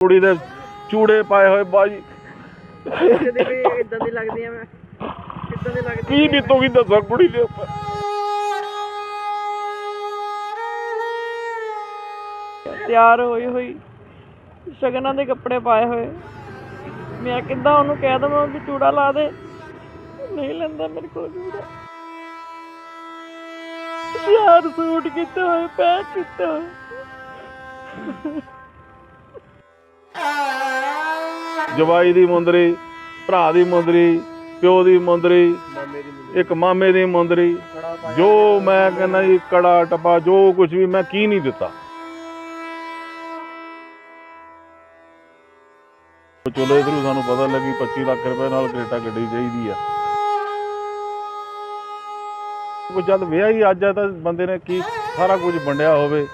ਕੁੜੀ ਦੇ ਚੂੜੇ ਪਾਏ ਹੋਏ ਬਾਜੀ। ਕਦੇ ਵੀ ਇਦਾਂ ਦੀ ਲੱਗਦੀ ਆ ਮੈਂ। ਕਿੱਦਾਂ ਦੀ ਲੱਗਦੀ ਕੀ ਬੀਤੂਗੀ ਦੱਸੋ ਕੁੜੀ ਦੇ ਉੱਪਰ। ਤਿਆਰ ਹੋਈ ਹੋਈ ਸ਼ਗਨਾਂ ਦੇ ਕੱਪੜੇ ਪਾਏ ਹੋਏ। ਮੈਂ ਕਿੱਦਾਂ ਉਹਨੂੰ ਕਹਿ ਦਵਾਂ ਵੀ ਚੂੜਾ ਲਾ ਦੇ। ਨਹੀਂ ਲੈਂਦਾ ਮੇਰੇ ਕੋਲ ਚੂੜਾ। ਯਾਰ ਸੂਟ ਕੀਤੇ ਹੋਏ ਪੈਕ ਕੀਤੇ ਹੋਏ। ਜਵਾਈ ਦੀ ਮੁੰਦਰੀ, ਭਰਾ ਦੀ ਮੁੰਦਰੀ, ਪਿਓ ਦੀ ਮੁੰਦਰੀ, ਇੱਕ ਮਾਮੇ ਦੀ ਮੁੰਦਰੀ। ਜੋ ਮੈਂ ਕਹਿੰਦਾ ਜੀ, ਕੜਾ ਟਪਾ, ਜੋ ਕੁਝ ਵੀ ਮੈਂ ਕੀ ਨਹੀਂ ਦਿੱਤਾ। ਚਲੋ ਇਧਰੋਂ ਸਾਨੂੰ ਪਤਾ ਲੱਗੀ 25 ਲੱਖ ਰੁਪਏ ਨਾਲ ਕ੍ਰੇਟਾ ਗੱਡੀ ਚਾਹੀਦੀ ਆ। ਕੋਈ ਜਦ ਵਿਆਹ ਹੀ ਅੱਜ ਆ ਤਾਂ ਬੰਦੇ ਨੇ ਕੀ, ਸਾਰਾ ਕੁਝ ਵੰਡਿਆ ਹੋਵੇ,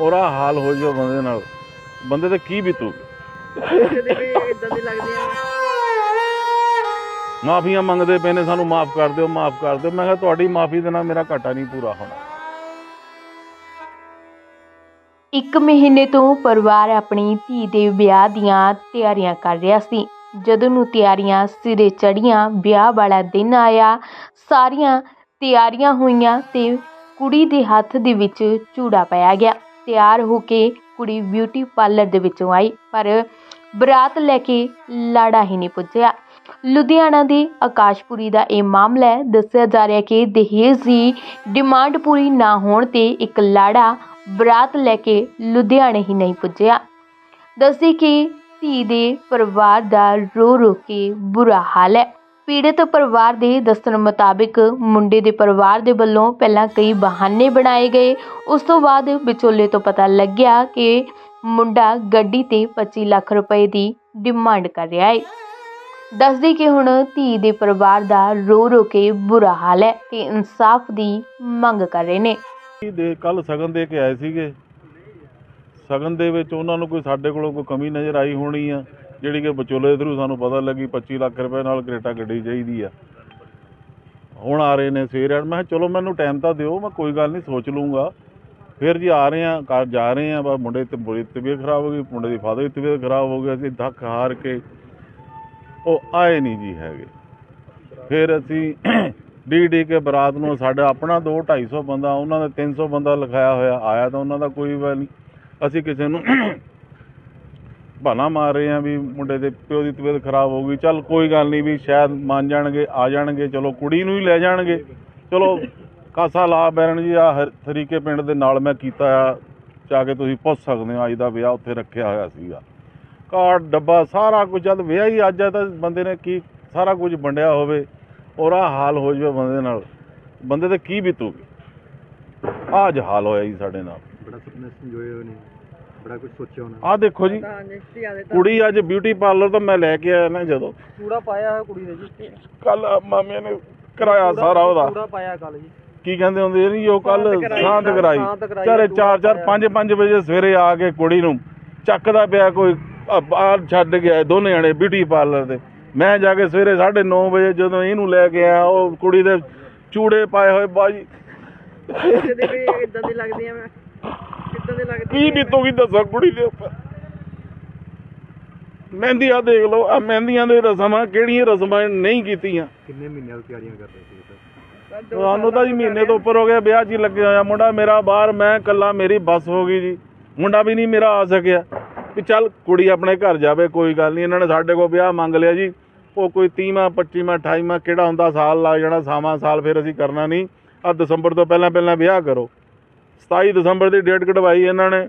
ਔਰ ਆ ਹਾਲ ਹੋ ਜਾਵੇ ਬੰਦੇ ਨਾਲ। ਬੰਦੇ ਤੇ ਕੀ ਬੀਤੂਗੀ? ਕਦੇ ਵੀ ਇਦਾਂ ਦੀ ਲੱਗਦੀ ਆ ਮਾਫੀਆਂ ਮੰਗਦੇ ਪਏ ਨੇ ਸਾਨੂੰ ਮਾਫ ਕਰ ਦਿਓ ਮਾਫ ਕਰ ਦਿਓ। ਮੈਂ ਕਿਹਾ ਤੁਹਾਡੀ ਮਾਫੀ ਦੇ ਨਾਲ ਮੇਰਾ ਘਾਟਾ ਨਹੀਂ ਪੂਰਾ ਹੋਣਾ। ਇੱਕ ਮਹੀਨੇ ਤੋਂ ਪਰਿਵਾਰ ਆਪਣੀ ਧੀ ਦੇ ਵਿਆਹ ਦੀਆਂ ਤਿਆਰੀਆਂ ਕਰ ਰਿਹਾ ਸੀ। ਜਦੋਂ ਨੂੰ ਤਿਆਰੀਆਂ ਸਿਰੇ ਚੜੀਆਂ ਵਿਆਹ ਵਾਲਾ ਦਿਨ ਆਇਆ ਸਾਰੀਆਂ ਤਿਆਰੀਆਂ ਹੋਈਆਂ ਤੇ ਕੁੜੀ ਦੇ ਹੱਥ ਦੇ ਵਿੱਚ ਚੂੜਾ ਪਾਇਆ ਗਿਆ। ਤਿਆਰ ਹੋ ਕੇ ਕੁੜੀ ਬਿਊਟੀ ਪਾਰਲਰ ਦੇ ਵਿੱਚੋਂ ਆਈ ਪਰ ਬਰਾਤ ਲੈ ਕੇ ਲਾੜਾ ਹੀ ਨਹੀਂ ਪੁੱਜਿਆ। ਲੁਧਿਆਣਾ ਦੇ ਆਕਾਸ਼ਪੁਰੀ ਦਾ ਇਹ ਮਾਮਲਾ ਹੈ ਦੱਸਿਆ ਜਾ ਰਿਹਾ ਕਿ ਦਹੇਜ ਦੀ ਡਿਮਾਂਡ ਪੂਰੀ ਨਾ ਹੋਣ ਤੇ ਇੱਕ ਲਾੜਾ ਬਰਾਤ ਲੈ ਕੇ ਲੁਧਿਆਣੇ ਹੀ ਨਹੀਂ ਪੁੱਜਿਆ। ਦੱਸੀ ਕਿ ਧੀ ਦੇ ਪਰਿਵਾਰ ਦਾ ਰੋ ਰੋ ਕੇ ਬੁਰਾ ਹਾਲ ਹੈ। ਪੀੜਤ ਪਰਿਵਾਰ ਦੇ ਦੱਸਣ ਮੁਤਾਬਿਕ ਮੁੰਡੇ ਦੇ ਪਰਿਵਾਰ ਦੇ ਵੱਲੋਂ ਪਹਿਲਾਂ ਕਈ ਬਹਾਨੇ ਬਣਾਏ ਗਏ। ਉਸ ਤੋਂ ਬਾਅਦ ਵਿਚੋਲੇ ਤੋਂ ਪਤਾ ਲੱਗਿਆ ਕਿ ਮੁੰਡਾ ਗੱਡੀ ਤੇ 25 ਲੱਖ ਰੁਪਏ ਦੀ ਡਿਮਾਂਡ ਕਰ ਰਿਹਾ ਹੈ ਦੱਸਦੀ ਕਿ ਹੁਣ ਧੀ ਦੇ ਪਰਿਵਾਰ ਦਾ ਰੋ ਰੋ ਕੇ ਬੁਰਾ ਹਾਲ ਹੈ ਤੇ ਇਨਸਾਫ ਦੀ ਮੰਗ ਕਰ ਰਹੇ ਨੇ। ਦੇ ਕੱਲ ਸਗਨ ਦੇ ਕੇ ਆਏ ਸੀਗੇ। ਸਗਨ ਦੇ ਵਿੱਚ ਉਹਨਾਂ ਨੂੰ ਕੋਈ ਸਾਡੇ ਕੋਲੋਂ ਕੋਈ ਕਮੀ ਨਜ਼ਰ ਆਈ ਹੋਣੀ ਆ, ਜਿਹੜੀ ਕਿ ਵਿਚੋਲੇ ਥਰੂ ਸਾਨੂੰ ਪਤਾ ਲੱਗੀ 25 ਲੱਖ ਰੁਪਏ ਨਾਲ ਕਰੇਟਾ ਗੱਡੀ ਚਾਹੀਦੀ ਆ। ਹੁਣ ਆ ਰਹੇ ਨੇ ਸਵੇਰੇ ਮੈਂ ਚਲੋ ਮੈਨੂੰ ਟਾਈਮ ਤਾਂ ਦਿਓ, ਮੈਂ ਕੋਈ ਗੱਲ ਨਹੀਂ, ਸੋਚ ਲੂੰਗਾ ਫਿਰ ਜੀ ਆ ਰਹੇ ਆ ਘਰ ਜਾ ਰਹੇ ਆ ਬਸ ਮੁੰਡੇ ਤੇ ਬੁਰੀ ਤਬੀਅਤ ਖਰਾਬ ਹੋ ਗਈ, ਮੁੰਡੇ ਦੀ ਫਾਦਰ ਦੀ ਤਬੀਅਤ ਖਰਾਬ ਹੋ ਗਈ, ਅਸੀਂ ਧੱਕ ਹਾਰ ਕੇ ਉਹ ਆਏ ਨਹੀਂ ਜੀ ਹੈਗੇ। ਫਿਰ ਅਸੀਂ ਡੀ ਡੀ ਕੇ ਬਰਾਤ ਨੂੰ ਸਾਡਾ ਆਪਣਾ 2 250 ਬੰਦਾ, ਉਹਨਾਂ ਦਾ 300 ਬੰਦਾ ਲਿਖਾਇਆ ਹੋਇਆ, ਆਇਆ ਤਾਂ ਉਹਨਾਂ ਦਾ ਕੋਈ ਵੀ ਨਹੀਂ। ਅਸੀਂ ਕਿਸੇ ਨੂੰ ਬਹਾਨਾ ਮਾਰ ਰਹੇ ਆ ਵੀ ਮੁੰਡੇ ਦੇ ਪਿਓ ਦੀ ਤਬੀਅਤ ਖਰਾਬ ਹੋ ਗਈ, ਚੱਲ ਕੋਈ ਗੱਲ ਨਹੀਂ ਵੀ ਸ਼ਾਇਦ ਮੰਨ ਜਾਣਗੇ, ਆ ਜਾਣਗੇ, ਚਲੋ ਕੁੜੀ ਨੂੰ ਹੀ ਲੈ ਜਾਣਗੇ। ਚਲੋ ਕਾਸਾ ਲਾ ਬੈਰਨ ਜੀ ਆ ਤਰੀਕੇ ਪਿੰਡ ਦੇ ਨਾਲ ਮੈਂ ਕੀਤਾ ਆ ਜਾ ਕੇ ਤੁਸੀਂ ਪੁੱਛ ਸਕਦੇ ਹੋ ਅੱਜ ਦਾ ਵਿਆਹ ਉੱਥੇ ਰੱਖਿਆ ਹੋਇਆ ਸੀਗਾ। ਕਾਰਡ ਡੱਬਾ ਸਾਰਾ ਕੁਝ ਜਦ ਵਿਆਹ ਹੀ ਅੱਜ ਆ ਤਾਂ ਬੰਦੇ ਨੇ ਕੀ ਸਾਰਾ ਕੁਝ ਵੰਡਿਆ ਹੋਵੇ ਔਰ ਆ ਹਾਲ ਹੋ ਜਾਵੇ ਬੰਦੇ ਨਾਲ ਬੰਦੇ ਤੇ ਕੀ ਬੀਤੂਗੀ? ਆਹ ਅੱਜ ਹਾਲ ਹੋਇਆ ਜੀ ਸਾਡੇ ਨਾਲ। ਬੜਾ ਸੁਪਨਾ ਸੰਜੋਏ ਹੋਏ ਨੇ ਬੜਾ ਕੁਝ ਸੋਚਿਆ ਹੋਣਾ ਆਹ ਦੇਖੋ ਜੀ ਕੁੜੀ ਅੱਜ ਬਿਊਟੀ ਪਾਰਲਰ ਤੋਂ ਮੈਂ ਲੈ ਕੇ ਆਇਆ ਨਾ ਜਦੋਂ। ਚੂੜਾ ਪਾਇਆ ਹੋਇਆ ਕੁੜੀ ਨੇ ਜੀ। ਕੱਲ ਮਾਮੇ ਨੇ ਕਰਾਇਆ ਸਾਰਾ ਉਹਦਾ। ਚੂੜਾ ਪਾਇਆ ਕੱਲ ਜੀ। ਕੀ ਕਹਿੰਦੇ ਹੁੰਦੇ ਨਹੀਂ ਉਹ ਕੱਲ ਸਾਂਤ ਕਰਾਈ, ਚਾਰੇ ਚੂੜਾ 4 4 5 5 ਵਜੇ ਸਵੇਰੇ ਆ ਕੇ ਕੁੜੀ ਨੂੰ ਚੱਕਦਾ ਪਿਆ ਕੋਈ ਆ ਬਾਹਰ ਛੱਡ ਗਿਆ ਦੋਨੇ ਜਣੇ ਬਿਊਟੀ ਪਾਰਲਰ ਦੇ। ਮੈਂ ਜਾ ਕੇ ਸਵੇਰੇ 9:30 ਵਜੇ ਜਦੋਂ ਇਹਨੂੰ ਲੈ ਕੇ ਆਇਆ ਉਹ ਕੁੜੀ ਦੇ ਚੂੜੇ ਪਾਏ ਹੋਏ ਬਾਜੀ। ਕਦੇ ਵੀ ਇਦਾਂ ਦੀ ਲੱਗਦੀ ਆ ਮੈਂ। ਕਿੱਦਾਂ ਦੀ ਲੱਗਦੀ ਕੀ ਬੀਤੂਗੀ ਦੱਸੋ ਕੁੜੀ ਦੇ ਉੱਪਰ? ਮਹਿੰਦੀਆਂ ਦੇਖ ਲਓ ਆ ਮਹਿੰਦੀਆਂ ਦੇ ਰਸਮਾਂ ਕਿਹੜੀਆਂ ਰਸਮਾਂ ਨਹੀਂ ਕੀਤੀਆਂ। ਕਿੰਨੇ ਮਹੀਨਿਆਂ ਤੋਂ ਤਿਆਰੀਆਂ ਕਰ ਰਹੇ ਸੀ ਸਰ ਤੁਹਾਨੂੰ ਤਾਂ ਜੀ ਮਹੀਨੇ ਤੋਂ ਉੱਪਰ ਹੋ ਗਿਆ, ਵਿਆਹ 'ਚ ਹੀ ਲੱਗੇ ਹੋਇਆ। ਮੁੰਡਾ ਮੇਰਾ ਬਾਹਰ, ਮੈਂ ਕੱਲਾ ਮੇਰੀ ਬੱਸ ਹੋ ਗਈ ਜੀ। ਮੁੰਡਾ ਵੀ ਨਹੀਂ ਮੇਰਾ ਆ ਸਕਿਆ। ਵੀ ਚੱਲ ਕੁੜੀ ਆਪਣੇ ਘਰ ਜਾਵੇ, ਕੋਈ ਗੱਲ ਨਹੀਂ। ਇਹਨਾਂ ਨੇ ਸਾਡੇ ਕੋਲ ਵਿਆਹ ਮੰਗ ਲਿਆ ਜੀ। ਉਹ ਕੋਈ 30ਵਾਂ 25ਵਾਂ 28ਵਾਂ ਕਿਹੜਾ ਹੁੰਦਾ, ਸਾਲ ਲੱਗ ਜਾਣਾ ਸਾਵਾਂ ਸਾਲ ਫਿਰ ਅਸੀਂ ਕਰਨਾ ਨਹੀਂ। ਆ ਦਸੰਬਰ ਤੋਂ ਪਹਿਲਾਂ ਪਹਿਲਾਂ ਵਿਆਹ ਕਰੋ। 27 ਦਸੰਬਰ ਦੀ ਡੇਟ ਕਢਵਾਈ ਇਹਨਾਂ ਨੇ।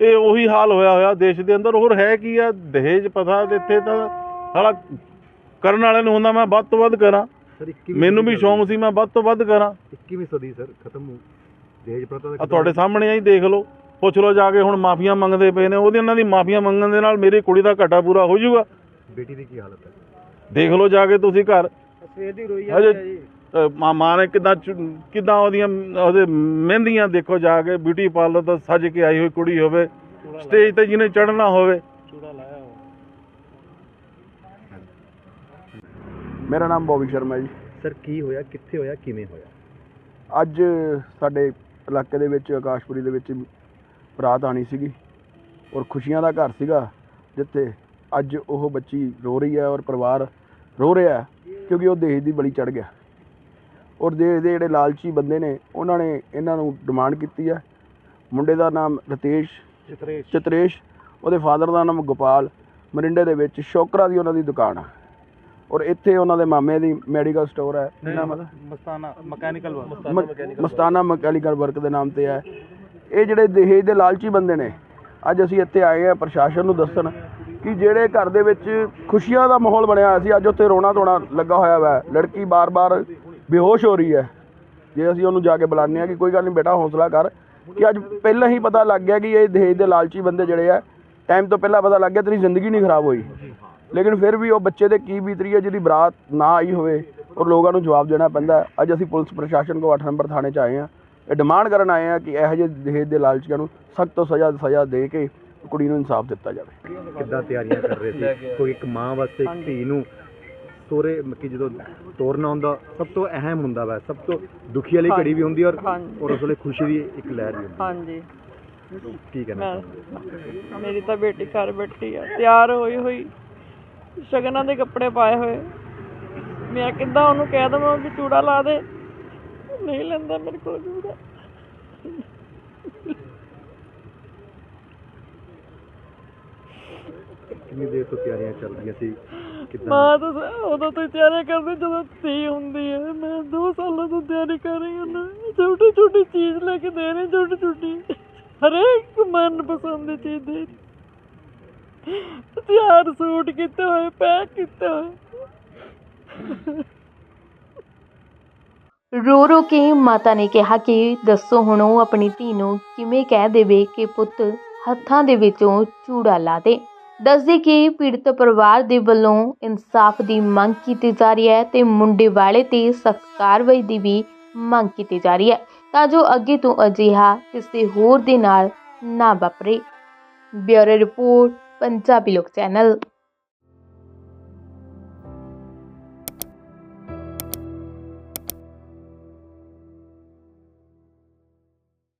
ਇਹ ਉਹੀ ਹਾਲ ਹੋਇਆ ਹੋਇਆ ਦੇਸ਼ ਦੇ ਅੰਦਰ। ਹੋਰ ਹੈ ਕੀ ਆ? ਦਹੇਜ ਪਤਾ ਇੱਥੇ ਤਾਂ ਸਾਲਾ ਕਰਨ ਵਾਲੇ ਨੂੰ ਹੁੰਦਾ ਮੈਂ ਵੱਧ ਤੋਂ ਵੱਧ ਕਰਾਂ। ਸਰ 21ਵੀਂ ਮੈਨੂੰ ਵੀ ਸ਼ੌਂਕ ਸੀ ਮੈਂ ਵੱਧ ਤੋਂ ਵੱਧ ਕਰਾਂ। 21ਵੀਂ ਸਦੀ ਸਰ ਖਤਮ ਹੋ ਦਹੇਜ ਪ੍ਰਥਾ ਦਾ ਆ ਤੁਹਾਡੇ ਸਾਹਮਣੇ ਆਈ ਦੇਖ ਲਓ। ਪੁੱਛ ਲਓ ਜਾ ਕੇ ਹੁਣ ਮਾਫੀਆਂ ਮੰਗਦੇ ਪਏ ਨੇ। ਉਹਦੇ ਉਹਨਾਂ ਦੀ ਮਾਫੀਆਂ ਮੰਗਣ ਦੇ ਨਾਲ ਮੇਰੀ ਕੁੜੀ ਦਾ ਘਾਟਾ ਪੂਰਾ ਹੋ ਜਾਊਗਾ। ਬੇਟੀ ਦੀ ਕੀ ਹਾਲਤ ਹੈ? ਦੇਖ ਲਓ ਜਾ ਕੇ ਤੁਸੀਂ ਘਰ। ਸਵੇਰ ਦੀ ਰੋਈ ਹਜੇ ਅ, ਮਾਂ ਮਾਂ ਨੇ ਕਿਦਾਂ ਕਿਦਾਂ ਉਹਦੀਆਂ ਉਹਦੇ ਮਹਿੰਦੀਆਂ ਦੇਖੋ ਜਾ ਕੇ ਬਿਊਟੀ ਪਾਰਲਰ ਤੋਂ ਸੱਜ ਕੇ ਆਈ ਹੋਈ ਕੁੜੀ ਹੋਵੇ ਸਟੇਜ ਤੇ ਜਿਹਨੇ ਚੜ੍ਹਨਾ ਹੋਵੇ। ਮੇਰਾ ਨਾਮ ਬੋਬੀ ਸ਼ਰਮਾ ਜੀ। ਸਰ ਕੀ ਹੋਇਆ? ਕਿੱਥੇ ਹੋਇਆ? ਕਿਵੇਂ ਹੋਇਆ? ਅੱਜ ਸਾਡੇ ਇਲਾਕੇ ਦੇ ਵਿੱਚ ਆਕਾਸ਼ਪੁਰੀ ਦੇ ਵਿੱਚ ਬਰਾਤ ਆਣੀ ਸੀਗੀ ਔਰ ਖੁਸ਼ੀਆਂ ਦਾ ਘਰ ਸੀਗਾ ਜਿੱਥੇ ਅੱਜ ਉਹ ਬੱਚੀ ਰੋ ਰਹੀ ਹੈ ਔਰ ਪਰਿਵਾਰ ਰੋ ਰਿਹਾ ਹੈ ਕਿਉਂਕਿ ਉਹ ਦੇਸ਼ ਦੀ ਬਲੀ ਚੜ ਗਿਆ। ਔਰ ਦੇਸ਼ ਦੇ ਜਿਹੜੇ ਲਾਲਚੀ ਬੰਦੇ ਨੇ ਉਹਨਾਂ ਨੇ ਇਹਨਾਂ ਨੂੰ ਡਿਮਾਂਡ ਕੀਤੀ ਹੈ ਮੁੰਡੇ ਦਾ ਨਾਮ ਰਤੇਸ਼ ਚਿਤਰੇਸ਼। ਚਿਤਰੇਸ਼ ਉਹਦੇ ਫਾਦਰ ਦਾ ਨਾਮ ਗੋਪਾਲ ਮਰਿੰਡੇ ਦੇ ਵਿੱਚ ਸ਼ੋਕਰਾ ਦੀ ਉਹਨਾਂ ਦੀ ਦੁਕਾਨ ਆ। ਔਰ ਇੱਥੇ ਉਹਨਾਂ ਦੇ ਮਾਮੇ ਦੀ ਮੈਡੀਕਲ ਸਟੋਰ ਹੈ ਹੈ ਮਸਤਾਨਾ ਮਕੈਨੀਕਲ ਮਸਤਾਨਾ ਵਰਕ ਦੇ ਨਾਮ ਤੇ ਹੈ ਇਹ ਜਿਹੜੇ ਦਹੇਜ ਦੇ ਲਾਲਚੀ ਬੰਦੇ ਨੇ ਅੱਜ ਅਸੀਂ ਇੱਥੇ ਆਏ ਆ ਪ੍ਰਸ਼ਾਸਨ ਨੂੰ ਦੱਸਣ ਕਿ ਜਿਹੜੇ ਘਰ ਦੇ ਵਿੱਚ ਖੁਸ਼ੀਆਂ ਦਾ ਮਾਹੌਲ ਬਣਿਆ ਹੋਇਆ ਸੀ ਅੱਜ ਉੱਥੇ ਰੋਣਾ ਧੋਣਾ ਲੱਗਾ ਹੋਇਆ ਵਾ। ਲੜਕੀ ਬਾਰ-ਬਾਰ ਬੇਹੋਸ਼ ਹੋ ਰਹੀ ਹੈ। ਜੇ ਅਸੀਂ ਉਹਨੂੰ ਜਾ ਕੇ ਬੁਲਾਉਂਦੇ ਆ ਕਿ ਕੋਈ ਗੱਲ ਨਹੀਂ ਬੇਟਾ, ਹੌਸਲਾ ਕਰ ਕਿ ਅੱਜ ਪਹਿਲਾਂ ਹੀ ਪਤਾ ਲੱਗ ਗਿਆ ਕਿ ਇਹ ਦਹੇਜ ਦੇ ਲਾਲਚੀ ਬੰਦੇ ਜਿਹੜੇ ਆ ਟਾਈਮ ਤੋਂ ਪਹਿਲਾਂ ਪਤਾ ਲੱਗ ਗਿਆ ਤੇਰੀ ਜ਼ਿੰਦਗੀ ਨਹੀਂ ਖਰਾਬ ਹੋਈ। ਲੇਕਿਨ ਫਿਰ ਵੀ ਉਹ ਬੱਚੇ ਦੇ ਕੀ ਬੀਤਰੀ ਹੈ, ਜਿਹਦੀ ਬਰਾਤ ਨਾ ਆਈ ਹੋਵੇ, ਔਰ ਲੋਕਾਂ ਨੂੰ ਜਵਾਬ ਦੇਣਾ ਪੈਂਦਾ ਅੱਜ ਅਸੀਂ ਪੁਲਿਸ ਪ੍ਰਸ਼ਾਸਨ ਕੋ 8 ਨੰਬਰ ਥਾਣੇ 'ਚ ਆਏ ਹਾਂ। ਇਹ ਡਿਮਾਂਡ ਕਰਨ ਆਏ ਹਾਂ ਕਿ ਇਹੋ ਜਿਹੇ ਦਹੇਜ ਦੇ ਲਾਲਚੀਆਂ ਨੂੰ ਸਖਤ ਤੋਂ ਸਜ਼ਾ ਸਜ਼ਾ ਦੇ ਕੇ ਕੁੜੀ ਨੂੰ ਇਨਸਾਫ ਦਿੱਤਾ ਜਾਵੇ। ਕਿੱਦਾਂ ਤਿਆਰੀਆਂ ਕਰ ਰਹੇ ਸੀ? ਕੋਈ ਇੱਕ ਮਾਂ ਵਾਸਤੇ ਧੀ ਨੂੰ ਸੋਰੇ ਮੱਕੀ ਜਦੋਂ ਤੋਰਨਾ ਹੁੰਦਾ ਸਭ ਤੋਂ ਅਹਿਮ ਹੁੰਦਾ ਵਾ ਸਭ ਤੋਂ ਦੁਖੀ ਵਾਲੀ ਘੜੀ ਵੀ ਹੁੰਦੀ ਔਰ। ਔਰ ਉਸ ਵੇਲੇ ਖੁਸ਼ੀ ਦੀ ਇੱਕ ਲਹਿਰ ਵੀ ਹਾਂਜੀ। ਹੁੰਦੀ ਕੀ ਕਹਿਣਾ ਮੈਂ ਮੇਰੀ ਤਾਂ ਬੇਟੀ ਘਰ ਬੈਠੀ ਆ ਤਿਆਰ ਹੋਈ ਹੋਈ ਸ਼ਗਨਾਂ ਦੇ ਕੱਪੜੇ ਪਾਏ ਹੋਏ। ਮੈਂ ਕਿੱਦਾਂ ਉਹਨੂੰ ਕਹਿ ਦਵਾਂ ਵੀ ਚੂੜਾ ਲਾ ਦੇ ਨਹੀਂ ਲੈਂਦਾ ਮੇਰੇ ਕੋਲ ਚੂੜਾ। ਕਿੰਨੀ ਦੇਰ ਤੋਂ ਤਿਆਰੀਆਂ ਚੱਲ ਰਹੀਆਂ ਸੀ? ਕਿੱਦਾਂ? ਮਾਂ ਤਾਂ ਸ- ਉਦੋਂ ਤੋਂ ਹੀ ਤਿਆਰੀ ਕਰਦੀ ਜਦੋਂ ਧੀ ਹੁੰਦੀ ਹੈ। ਮੈਂ ਦੋ ਸਾਲਾਂ ਤੋਂ ਤਿਆਰੀ ਕਰ ਰਹੀ ਹਾਂ ਛੋਟੀ ਛੋਟੀ ਚੀਜ਼ ਲੈ ਕੇ ਦੇ ਰਹੇ ਛੋਟੀ ਛੋਟੀ। ਹਰੇਕ ਮਨ ਪਸੰਦ ਦੀ ਚੀਜ਼ ਦੇ ਤਿਆਰ ਸੂਟ ਕੀਤੇ ਹੋਏ ਪੈਕ ਕੀਤੇ ਹੋਏ। ਰੋ ਰੋ ਕੇ ਮਾਤਾ ਨੇ ਕਿਹਾ ਕਿ ਦੱਸੋ ਹੁਣ ਉਹ ਆਪਣੀ ਧੀ ਨੂੰ ਕਿਵੇਂ ਕਹਿ ਦੇਵੇ ਕਿ ਪੁੱਤ ਹੱਥਾਂ ਦੇ ਵਿੱਚੋਂ ਚੂੜਾ ਲਾ ਦੇ। ਦੱਸਦੀ ਕਿ ਪੀੜਤ ਪਰਿਵਾਰ ਦੇ ਵੱਲੋਂ ਇਨਸਾਫ ਦੀ ਮੰਗ ਕੀਤੀ ਜਾ ਰਹੀ ਹੈ ਤੇ ਮੁੰਡੇ ਵਾਲੇ ਤੇ ਸਖਤ ਕਾਰਵਾਈ ਦੀ ਵੀ ਮੰਗ ਕੀਤੀ ਜਾ ਰਹੀ ਹੈ। ਤਾਂ ਜੋ ਅੱਗੇ ਤੋਂ ਅਜਿਹਾ ਕਿਸੇ ਹੋਰ ਦੇ ਨਾਲ ਨਾ ਵਾਪਰੇ। ਬਿਊਰੋ ਰਿਪੋਰਟ, ਪੰਜਾਬੀ ਲੋਕ ਚੈਨਲ।